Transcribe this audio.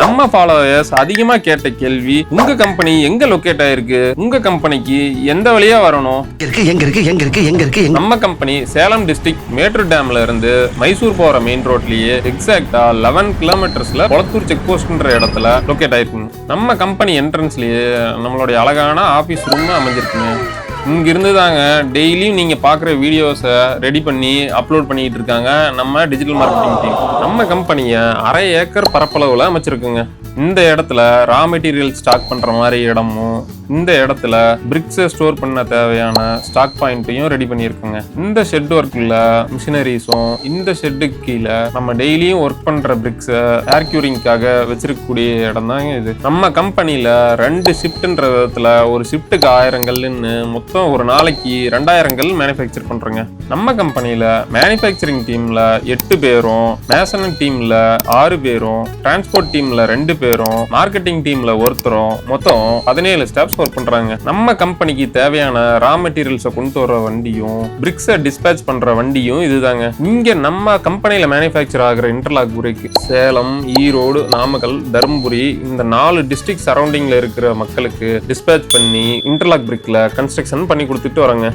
நம்ம ஃபாலோவர்ஸ் அதிகமா கேட்ட கேள்வி உங்க கம்பெனி எங்க லொகேட் ஆயிருக்கு? உங்க கம்பெனிக்கு எந்த வழியா வரணும்? இருக்கு எங்க இருக்கு எங்க இருக்கு எங்க இருக்கு நம்ம கம்பெனி சேலம் டிஸ்ட்ரிக்ட் மேட்டூர் டேம்ல இருந்து மைசூர் போற மெயின் ரோட்லயே எக்ஸாக்டா லெவன் கிலோமீட்டர்ஸ்ல கொளத்தூர் செக் போஸ்ட்ன்ற இடத்துல லொகேட் ஆயிருக்குங்க. நம்ம கம்பெனி என்ட்ரன்ஸ்லயே நம்மளுடைய அழகான ஆபீஸ் ரூம் அமைஞ்சிருக்குங்க. இங்கிருந்து தாங்க டெய்லியும் நீங்கள் பார்க்குற வீடியோஸை ரெடி பண்ணி அப்லோட் பண்ணிக்கிட்டு இருக்காங்க. நம்ம டிஜிட்டல் மார்க்கெட்டிங் டீம் நம்ம கம்பெனியை அரை ஏக்கர் பரப்பளவில் அமைச்சிருக்குங்க. இந்த இடத்துல ரா மெட்டீரியல் ஸ்டாக் பண்ற மாதிரி இடமும் இந்த இடத்துல பிரிக்ஸை ஸ்டோர் பண்ண தேவையான ஸ்டாக் பாயிண்ட்டையும் ரெடி பண்ணியிருக்குங்க. இந்த ஷெட் ஒர்க்கில் மிஷினரிஸும் இந்த ஷெட்டுக்கு கீழே நம்ம டெய்லியும் ஒர்க் பண்ணுற பிரிக்ஸை ஏர் கியூரிங்காக வச்சிருக்கக்கூடிய இடம் தாங்க இது. நம்ம கம்பெனியில் ரெண்டு ஷிஃப்ட்ன்ற விதத்தில் ஒரு ஷிஃப்ட்டுக்கு ஆயிரம் கல்லுன்னு மொத்தம் ஒரு நாளைக்கு ரெண்டாயிரம் கல் மேனுஃபேக்சர் பண்ணுறோங்க நம்ம கம்பெனியில் மேனுஃபேக்சரிங் டீமில் எட்டு பேரும் மேசன் டீமில் ஆறு பேரும் டிரான்ஸ்போர்ட் டீமில் ரெண்டு பேரும் மார்க்கெட்டிங் டீம்ல ஒருத்தரும் மொத்தம் பதினேழு ஸ்டாஃப்ஸ் ஒர்க் பண்றாங்க. நம்ம கம்பெனிக்கு தேவையான ரா மெட்டீரியல்ஸை கொண்டு வர வண்டியும் பிரிக்ஸை டிஸ்பேச் பண்ற வண்டியும் இதுதாங்க. இங்க நம்ம கம்பெனியில மேனுஃபேக்சர் ஆகிற இன்டர்லாக் பிரேக் சேலம் ஈரோடு நாமக்கல் தருமபுரி இந்த நாலு டிஸ்ட்ரிக்ட் சரௌண்டிங்ல இருக்கிற மக்களுக்கு டிஸ்பேச் பண்ணி இன்டர்லாக் பிரிக்ல கன்ஸ்ட்ரக்ஷன் பண்ணி கொடுத்துட்டு வராங்க